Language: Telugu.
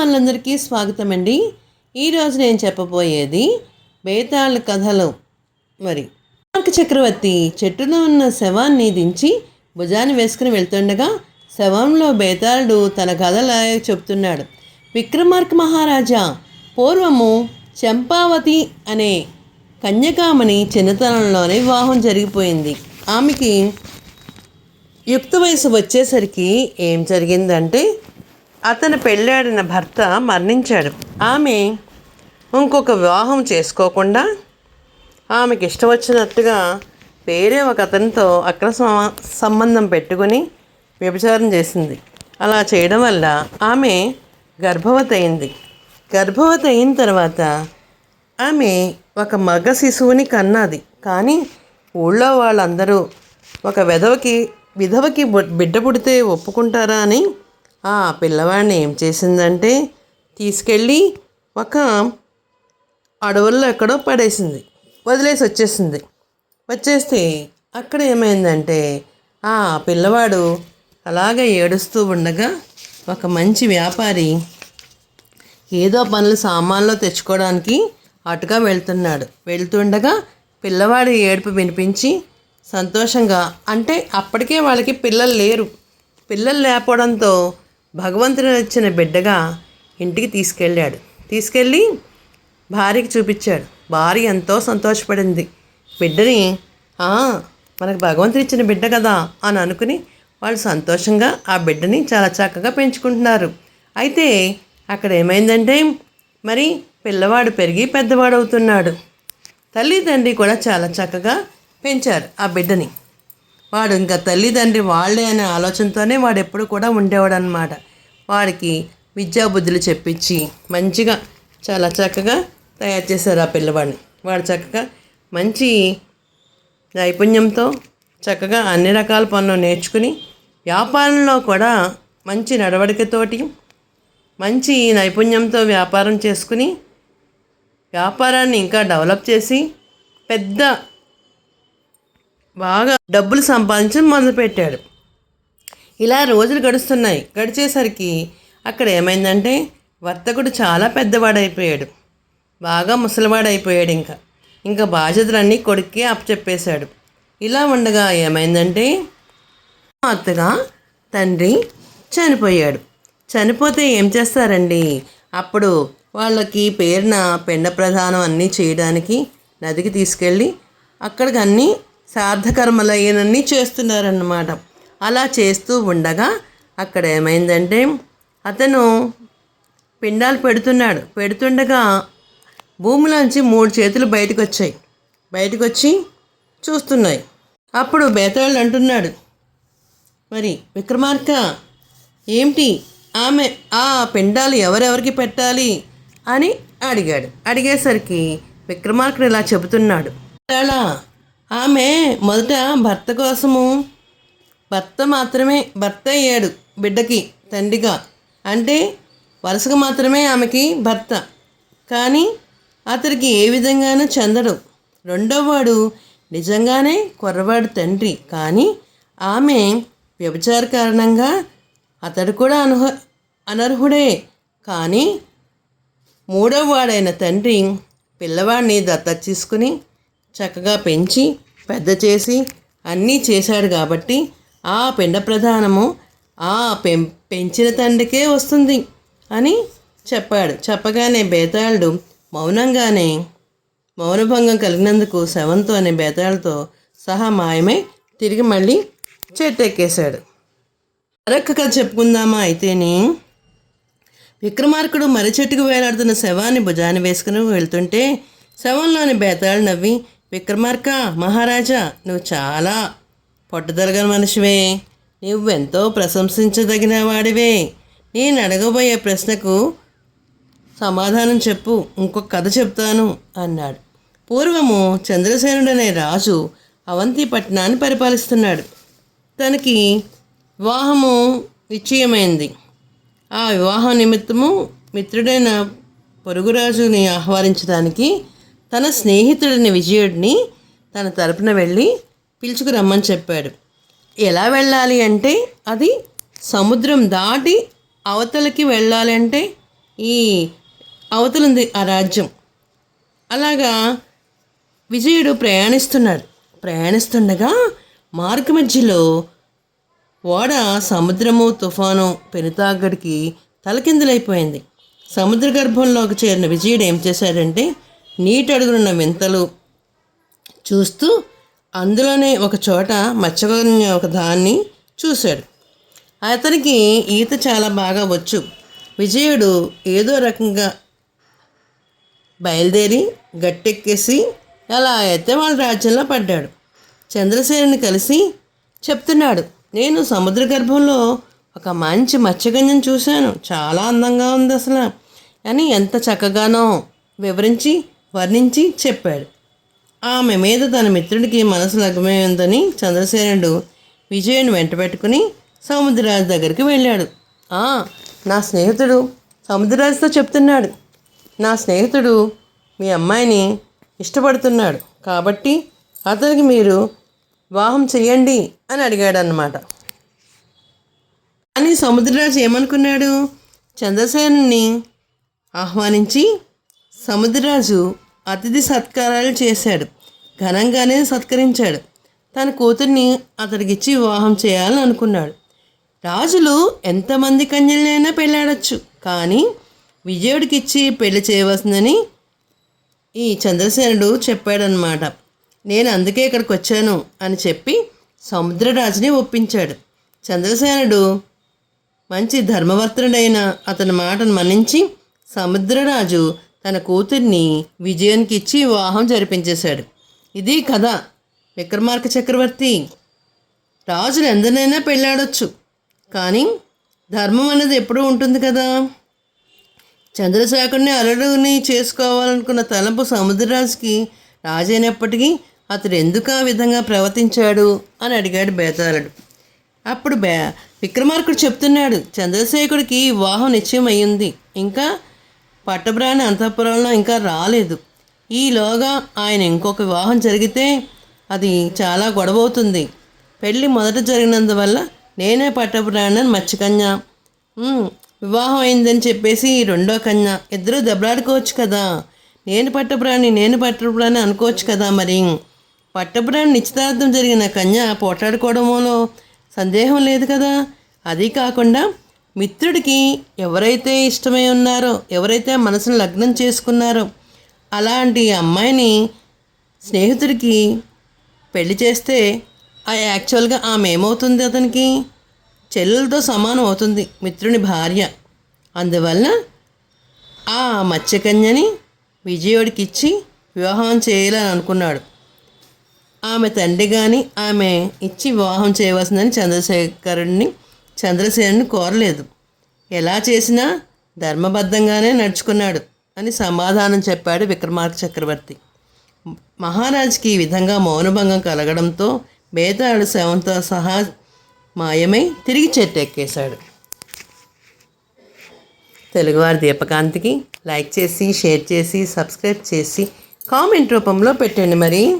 అభిమానులందరికీ స్వాగతం అండి ఈరోజు నేను చెప్పబోయేది బేతాళ కథలు. మరి మార్క చక్రవర్తి చెట్టులో ఉన్న శవాన్ని దించి భుజాన్ని వేసుకుని వెళ్తుండగా శవంలో బేతాళుడు తన కథల చెప్తున్నాడు విక్రమార్క మహారాజా పూర్వము చంపావతి అనే కన్యకామణి చిన్నతనంలోనే వివాహం జరిగిపోయింది. ఆమెకి యుక్త వయసు వచ్చేసరికి ఏం జరిగిందంటే అతను పెళ్ళాడిన భర్త మరణించాడు. ఆమె ఇంకొక వివాహం చేసుకోకుండా ఆమెకి ఇష్టం వచ్చినట్టుగా వేరే ఒక అతనితో అక్రమ సంబంధం పెట్టుకుని వ్యభిచారం చేసింది. అలా చేయడం వల్ల ఆమె గర్భవతి అయింది. గర్భవతి అయిన తర్వాత ఆమె ఒక మగ శిశువుని కన్నది. కానీ ఊళ్ళో వాళ్ళందరూ ఒక విధవకి విధవకి బిడ్డ పుడితే ఒప్పుకుంటారా అని ఆ పిల్లవాడిని ఏం చేసిందంటే తీసుకెళ్ళి ఒక అడవుల్లో ఎక్కడో పడేసింది. వదిలేసి వచ్చేసింది. వచ్చేస్తే అక్కడ ఏమైందంటే ఆ పిల్లవాడు అలాగే ఏడుస్తూ ఉండగా ఒక మంచి వ్యాపారి ఏదో పనులు సామాన్లు తెచ్చుకోవడానికి అటుగా వెళ్తున్నాడు. వెళ్తుండగా పిల్లవాడి ఏడుపు వినిపించి సంతోషంగా అంటే అప్పటికే వాళ్ళకి పిల్లలు లేరు. పిల్లలు లేకపోవడంతో భగవంతుడు ఇచ్చిన బిడ్డగా ఇంటికి తీసుకెళ్ళాడు. తీసుకెళ్ళి భార్యకి చూపించాడు. భార్య ఎంతో సంతోషపడింది. బిడ్డని మనకు భగవంతుడు ఇచ్చిన బిడ్డ కదా అని అనుకుని వాళ్ళు సంతోషంగా ఆ బిడ్డని చాలా చక్కగా పెంచుకుంటున్నారు. అయితే అక్కడ ఏమైందంటే మరి పిల్లవాడు పెరిగి పెద్దవాడు అవుతున్నాడు తల్లి తండ్రి కూడా చాలా చక్కగా పెంచారు ఆ బిడ్డని. వాడు ఇంకా తల్లిదండ్రి వాళ్ళే అనే ఆలోచనతోనే వాడు ఎప్పుడు కూడా ఉండేవాడు అనమాట వాడికి విద్యాబుద్ధులు చెప్పించి మంచిగా చాలా చక్కగా తయారు చేశారు ఆ పిల్లవాడిని. వాడు చక్కగా మంచి నైపుణ్యంతో చక్కగా అన్ని రకాల పనులు నేర్చుకుని వ్యాపారంలో కూడా మంచి నడవడికతోటి మంచి నైపుణ్యంతో వ్యాపారం చేసుకుని వ్యాపారాన్ని ఇంకా డెవలప్ చేసి పెద్ద బాగా డబ్బులు సంపాదించడం మొదలుపెట్టాడు ఇలా రోజులు గడుస్తున్నాయి. గడిచేసరికి అక్కడ ఏమైందంటే వర్తకుడు చాలా పెద్దవాడైపోయాడు. బాగా ముసలివాడైపోయాడు ఇంకా. ఇంకా బాధ్యతలన్నీ కొడుక్కి అప్పచెప్పేశాడు. ఇలా ఉండగా ఏమైందంటే అత్తగా తండ్రి చనిపోయాడు. చనిపోతే ఏం చేస్తారండి? అప్పుడు వాళ్ళకి పేరున పెండ ప్రధానం అన్నీ చేయడానికి నదికి తీసుకెళ్ళి అక్కడికి అన్నీ సార్థకర్మలయ్యనన్నీ చేస్తున్నారన్నమాట. అలా చేస్తూ ఉండగా అక్కడ ఏమైందంటే అతను పిండాలు పెడుతున్నాడు. పెడుతుండగా భూమిలోంచి మూడు చేతులు బయటకు వచ్చాయి బయటకు వచ్చి చూస్తున్నాయి. అప్పుడు బేతాళుడు అంటున్నాడు మరి విక్రమార్క ఏమిటి? ఆమె ఆ పిండాలు ఎవరెవరికి పెట్టాలి? అని అడిగాడు. అడిగేసరికి విక్రమార్కుడు ఇలా చెబుతున్నాడు అలా ఆమె మొదట భర్త కోసము భర్త మాత్రమే భర్త అయ్యాడు బిడ్డకి తండ్రిగా. అంటే వరుసగా మాత్రమే ఆమెకి భర్త. కానీ అతడికి ఏ విధంగానూ చెందడు. రెండోవాడు నిజంగానే కుర్రవాడు తండ్రి. కానీ ఆమె వ్యభిచార కారణంగా అతడు కూడా అనుహ అనర్హుడే. కానీ మూడవవాడైన తండ్రి పిల్లవాడిని దత్తత తీసుకుని చక్కగా పెంచి పెద్ద చేసి అన్నీ చేశాడు కాబట్టి ఆ పిండ ప్రధానము ఆ పెం పెంచిన తండ్రికే వస్తుంది అని చెప్పాడు. చెప్పగానే బేతాళుడు మౌనంగానే మౌనభంగం కలిగినందుకు శవంతో అనే బేతాళుతో సహా మాయమై తిరిగి మళ్ళీ చెట్టెక్కేశాడు. మరొక కథ చెప్పుకుందామా అయితేని విక్రమార్కుడు మర్రి చెట్టుకు వేలాడుతున్న శవాన్ని భుజాన్ని వేసుకుని వెళ్తుంటే శవంలోని బేతాళు నవ్వి విక్రమార్క మహారాజా నువ్వు చాలా పట్టుదలగల మనిషివే. నువ్వెంతో ప్రశంసించదగిన వాడివే. నేను అడగబోయే ప్రశ్నకు సమాధానం చెప్పు ఇంకొక కథ చెప్తాను అన్నాడు. పూర్వము చంద్రసేనుడు అనే రాజు అవంతి పట్టణాన్ని పరిపాలిస్తున్నాడు. తనకి వివాహము నిశ్చయమైంది. ఆ వివాహ నిమిత్తము మిత్రుడైన పొరుగురాజుని ఆహ్వానించడానికి తన స్నేహితుడిని విజయుడిని తన తరపున వెళ్ళి పిలుచుకురమ్మని చెప్పాడు. ఎలా వెళ్ళాలి అంటే అది సముద్రం దాటి అవతలకి వెళ్ళాలి అంటే ఈ అవతలుంది ఆ రాజ్యం. అలాగా విజయుడు ప్రయాణిస్తున్నాడు. ప్రయాణిస్తుండగా మార్గ మధ్యలో ఓడ సముద్రము తుఫాను పెనుతాగడికి తలకిందులైపోయింది. సముద్ర గర్భంలోకి చేరిన విజయుడు ఏం చేశాడంటే నీటి వింతలు చూస్తూ అందులోనే ఒక చోట మత్స్యకన్య ఒక దాన్ని చూశాడు. అతనికి ఈత చాలా బాగా వచ్చు. విజయుడు ఏదో రకంగా బయలుదేరి గట్టెక్కేసి అలా అయితే వాళ్ళ రాజ్యంలో పడ్డాడు. చంద్రసేనుని కలిసి చెప్తున్నాడు నేను సముద్ర గర్భంలో ఒక మంచి మత్స్యగంజం చూశాను. చాలా అందంగా ఉంది అసలు. అని ఎంత చక్కగానో వివరించి వర్ణించి చెప్పాడు. ఆమె మీద తన మిత్రుడికి మనసు లగ్నమైందని చంద్రసేనుడు విజయుని వెంట పెట్టుకుని సముద్రరాజు దగ్గరికి వెళ్ళాడు. "ఆ, నా స్నేహితుడు సముద్రరాజుతో చెప్తున్నాడు. నా స్నేహితుడు మీ అమ్మాయిని ఇష్టపడుతున్నాడు. కాబట్టి అతనికి మీరు వివాహం చెయ్యండి అని అడిగాడు అన్నమాట అని సముద్రరాజు ఏమనుకున్నాడు? చంద్రసేనుని ఆహ్వానించి సముద్రరాజు అతిథి సత్కారాలు చేశాడు. ఘనంగానే సత్కరించాడు. తన కూతుర్ని అతడికిచ్చి వివాహం చేయాలని అనుకున్నాడు. రాజులు ఎంతమంది కన్యలైనా పెళ్ళాడచ్చు కానీ విజయుడికిచ్చి పెళ్ళి చేయవలసిందని ఈ చంద్రసేనుడు చెప్పాడనమాట నేను అందుకే ఇక్కడికి వచ్చాను అని చెప్పి సముద్రరాజుని ఒప్పించాడు. చంద్రసేనుడు మంచి ధర్మవర్తుడైన అతని మాటను మన్నించి సముద్రరాజు తన కూతుర్ని విజయానికి ఇచ్చి వివాహం జరిపించేశాడు. ఇది కథ. విక్రమార్క చక్రవర్తి రాజులు ఎందరైనా పెళ్ళాడొచ్చు కానీ ధర్మం అనేది ఎప్పుడూ ఉంటుంది కదా? చంద్రశేఖర్ని అల్లుడిని చేసుకోవాలనుకున్న తలంపు సముద్రరాజుకి రాజైనప్పటికీ అతడు ఎందుకు ఆ విధంగా ప్రవర్తించాడు అని అడిగాడు బేతాళుడు. అప్పుడు బే విక్రమార్కుడు చెప్తున్నాడు చంద్రశేఖరుడికి వివాహం నిశ్చయం అయ్యింది ఇంకా పట్టబ్రాణి అంతఃపురంలో ఇంకా రాలేదు. ఈలోగా ఆయన ఇంకొక వివాహం జరిగితే అది చాలా గొడవ అవుతుంది పెళ్ళి మొదట జరిగినందువల్ల నేనే పట్టపురాణని మత్స్యకన్య వివాహం అయిందని చెప్పేసి రెండో కన్య. ఇద్దరూ దెబ్బలాడుకోవచ్చు కదా. నేను పట్టపురాణి నేను పట్టపురాణి అనుకోవచ్చు కదా మరి. పట్టపురాణి నిశ్చితార్థం జరిగిన కన్య పోట్లాడుకోవడమోలో సందేహం లేదు కదా. అది కాకుండా మిత్రుడికి ఎవరైతే ఇష్టమై ఉన్నారో ఎవరైతే మనసును లగ్నం చేసుకున్నారో అలాంటి అమ్మాయిని స్నేహితుడికి పెళ్ళి చేస్తే ఆ యాక్చువల్గా ఆమె ఏమవుతుంది అతనికి? చెల్లెలతో సమానం అవుతుంది మిత్రుని భార్య. అందువల్ల ఆ మత్స్యకన్యని విజయుడికి ఇచ్చి వివాహం చేయాలని అనుకున్నాడు ఆమె తండ్రి కానీ ఆమె ఇచ్చి వివాహం చేయవలసిందని చంద్రశేఖరుడిని చంద్రసేనుని కోరలేదు. ఎలా చేసినా ధర్మబద్ధంగానే నడుచుకున్నాడు అని సమాధానం చెప్పాడు విక్రమార్క చక్రవర్తి. మహారాజుకి ఈ విధంగా మౌనభంగం కలగడంతో బేతాళు శవంతో సహా మాయమై తిరిగి చెట్టెక్కేశాడు. తెలుగువారి దీపకాంతికి లైక్ చేసి షేర్ చేసి సబ్స్క్రైబ్ చేసి కామెంట్ రూపంలో పెట్టండి మరి.